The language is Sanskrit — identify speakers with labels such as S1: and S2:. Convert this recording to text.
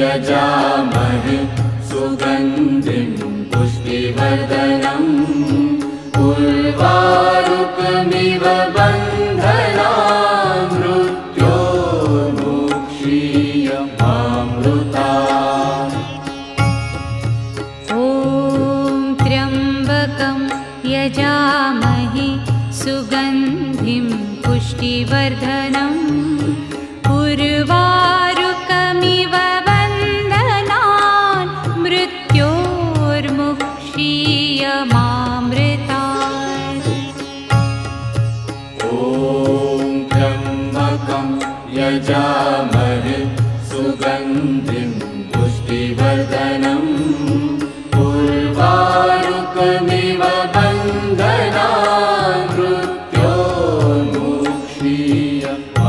S1: यजामहे सुगन्धिं पुष्टिवर्धनम् उर्वारुकमिव बन्धना मृत्योर्मुक्षीयमामृता
S2: ॐ त्र्यम्बकं यजामहे सुगन्धिं पुष्टिवर्धनम् मृत्योर्मुक्षीयमामृतात्
S1: ॐ त्र्यम्बकं यजामहे सुगन्धिं